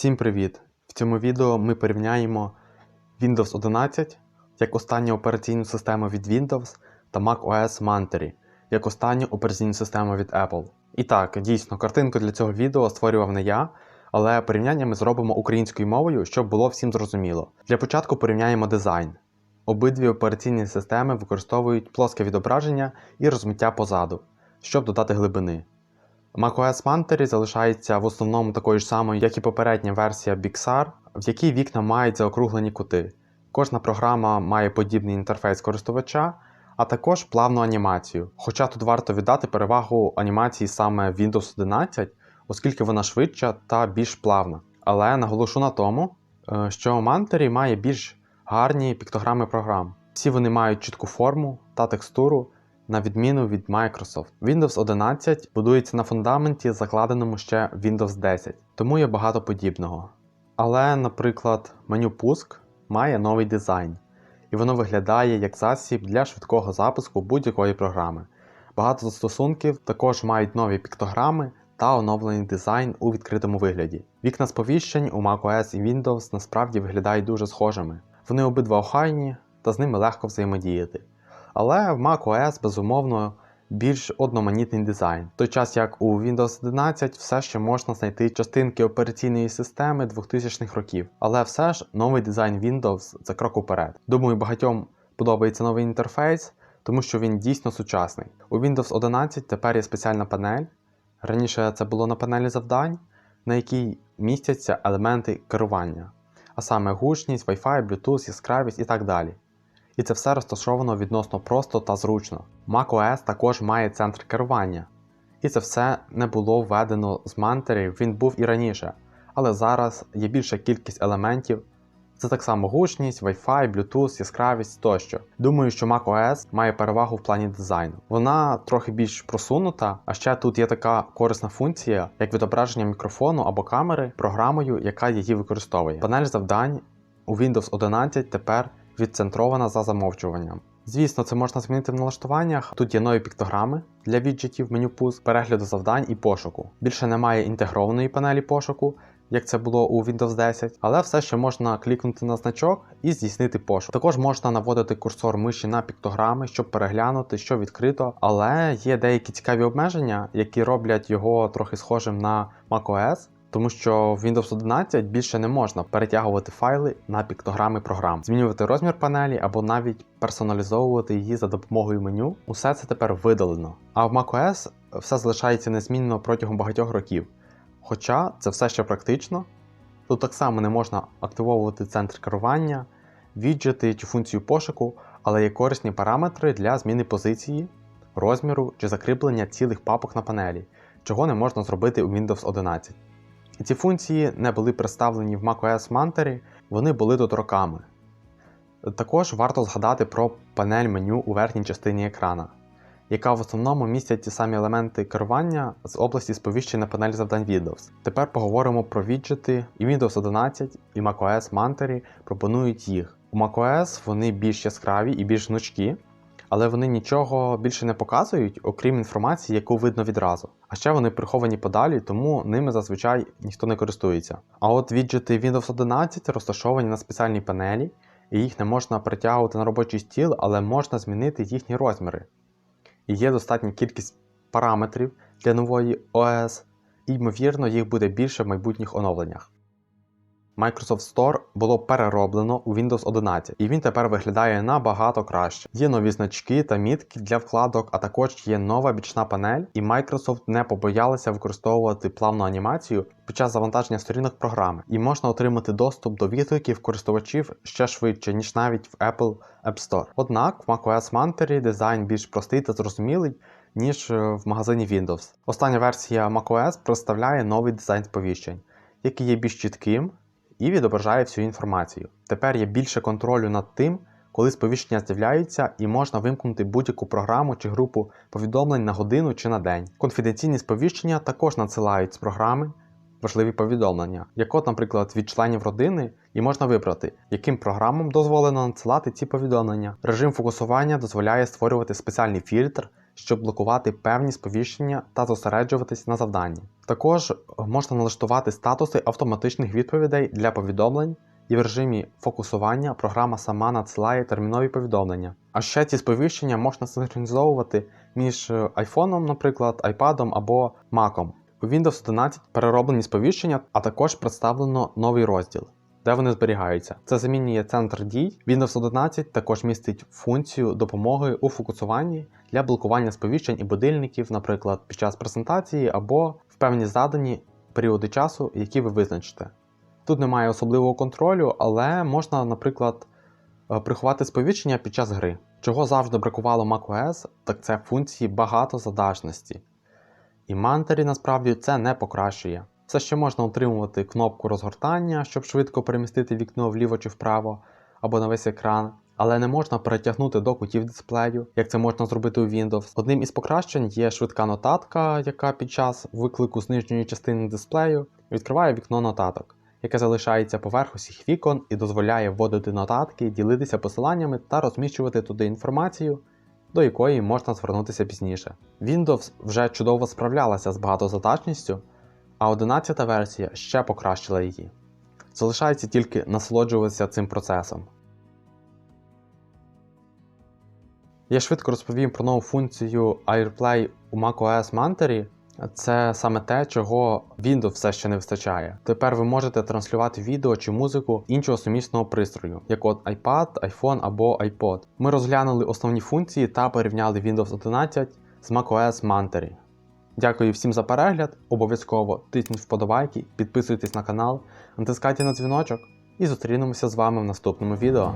Всім привіт! В цьому відео ми порівняємо Windows 11 як останню операційну систему від Windows та macOS Monterey як останню операційну систему від Apple. І так, дійсно, картинку для цього відео створював не я, але порівняння ми зробимо українською мовою, щоб було всім зрозуміло. Для початку порівняємо дизайн. Обидві операційні системи використовують плоске відображення і розмиття позаду, щоб додати глибини. macOS Monterey залишається в основному такою ж самою, як і попередня версія Big Sur, в якій вікна мають заокруглені кути. Кожна програма має подібний інтерфейс користувача, а також плавну анімацію. Хоча тут варто віддати перевагу анімації саме Windows 11, оскільки вона швидша та більш плавна. Але наголошу на тому, е, що Monterey має більш гарні піктограми програм. Всі вони мають чітку форму та текстуру, на відміну від Microsoft. Windows 11 будується на фундаменті, закладеному ще Windows 10, тому є багато подібного. Але, наприклад, меню Пуск має новий дизайн, і воно виглядає як засіб для швидкого запуску будь-якої програми. Багато застосунків також мають нові піктограми та оновлений дизайн у відкритому вигляді. Вікна сповіщень у macOS і Windows насправді виглядають дуже схожими. Вони обидва охайні та з ними легко взаємодіяти. Але в macOS, безумовно, більш одноманітний дизайн, в той час як у Windows 11 все ще можна знайти частинки операційної системи 2000-х років. Але все ж новий дизайн Windows це крок уперед. Думаю, багатьом подобається новий інтерфейс, тому що він дійсно сучасний. У Windows 11 тепер є спеціальна панель. Раніше це було на панелі завдань, на якій містяться елементи керування, а саме гучність, Wi-Fi, Bluetooth, яскравість і так далі. І це все розташовано відносно просто та зручно. macOS також має центр керування. І це все не було введено з Monterey, він був і раніше, але зараз є більша кількість елементів. Це так само гучність, Wi-Fi, Bluetooth, яскравість тощо. Думаю, що macOS має перевагу в плані дизайну. Вона трохи більш просунута, а ще тут є така корисна функція, як відображення мікрофону або камери програмою, яка її використовує. Панель завдань у Windows 11 тепер відцентрована за замовчуванням. Звісно, це можна змінити в налаштуваннях. Тут є нові піктограми для віджитів, меню пуск, перегляду завдань і пошуку. Більше немає інтегрованої панелі пошуку, як це було у Windows 10, але все ще можна клікнути на значок і здійснити пошук. Також можна наводити курсор миші на піктограми, щоб переглянути, що відкрито, але є деякі цікаві обмеження, які роблять його трохи схожим на macOS. Тому що в Windows 11 більше не можна перетягувати файли на піктограми програм, змінювати розмір панелі або навіть персоналізовувати її за допомогою меню. Усе це тепер видалено. А в macOS все залишається незмінно протягом багатьох років. Хоча це все ще практично, тут так само не можна активовувати центр керування, віджити чи функцію пошуку, але є корисні параметри для зміни позиції, розміру чи закріплення цілих папок на панелі, чого не можна зробити у Windows 11. І ці функції не були представлені в macOS Monterey, вони були тут роками. Також варто згадати про панель меню у верхній частині екрана, яка в основному містять ті самі елементи керування з області сповіщень на панель завдань Windows. Тепер поговоримо про віджити, і Windows 11 і macOS Monterey пропонують їх. У macOS вони більш яскраві і більш гнучкі, але вони нічого більше не показують, окрім інформації, яку видно відразу. А ще вони приховані подалі, тому ними зазвичай ніхто не користується. А от віджити Windows 11 розташовані на спеціальній панелі, і їх не можна притягувати на робочий стіл, але можна змінити їхні розміри. І є достатня кількість параметрів для нової OS, і ймовірно, їх буде більше в майбутніх оновленнях. Microsoft Store було перероблено у Windows 11, і він тепер виглядає набагато краще. Є нові значки та мітки для вкладок, а також є нова бічна панель, і Microsoft не побоялися використовувати плавну анімацію під час завантаження сторінок програми, і можна отримати доступ до відгуків користувачів ще швидше, ніж навіть в Apple App Store. Однак в macOS Monterey дизайн більш простий та зрозумілий. Ніж в магазині Windows. Остання версія macOS представляє новий дизайн сповіщень, який є більш чітким, і відображає всю інформацію. Тепер є більше контролю над тим, коли сповіщення з'являються, і можна вимкнути будь-яку програму чи групу повідомлень на годину чи на день. Конфіденційні сповіщення також надсилають з програми важливі повідомлення, як от, наприклад, від членів родини, і можна вибрати, яким програмам дозволено надсилати ці повідомлення. Режим фокусування дозволяє створювати спеціальний фільтр, щоб блокувати певні сповіщення та зосереджуватись на завданні. Також можна налаштувати статуси автоматичних відповідей для повідомлень, і в режимі фокусування програма сама надсилає термінові повідомлення. А ще ці сповіщення можна синхронізовувати між iPhone, наприклад, iPad або Mac. У Windows 11 перероблені сповіщення, а також представлено новий розділ, де вони зберігаються. Це замінює центр дій. Windows 11 також містить функцію допомоги у фокусуванні для блокування сповіщень і будильників, наприклад, під час презентації або в певні задані періоди часу, які ви визначите. Тут немає особливого контролю, але можна, наприклад, е, приховати сповіщення під час гри. Чого завжди бракувало macOS, так це функції багатозадачності. І Мантері насправді це не покращує. Все ще можна утримувати кнопку розгортання, щоб швидко перемістити вікно вліво чи вправо або на весь екран, але не можна перетягнути до кутів дисплею, як це можна зробити у Windows. Одним із покращень є швидка нотатка, яка під час виклику з нижньої частини дисплею відкриває вікно нотаток, яке залишається поверх усіх вікон і дозволяє вводити нотатки, ділитися посиланнями та розміщувати туди інформацію, до якої можна звернутися пізніше. Windows вже чудово справлялася з багатозадачністю, а 11 версія ще покращила її. Залишається тільки насолоджуватися цим процесом. Я швидко розповім про нову функцію AirPlay у macOS Monterey. Це саме те, чого Windows все ще не вистачає. Тепер ви можете транслювати відео чи музику іншого сумісного пристрою, як от iPad, iPhone або iPod. Ми розглянули основні функції та порівняли Windows 11 з macOS Monterey. Дякую всім за перегляд. Обов'язково тисніть вподобайки, підписуйтесь на канал, натискайте на дзвіночок і зустрінемося з вами в наступному відео.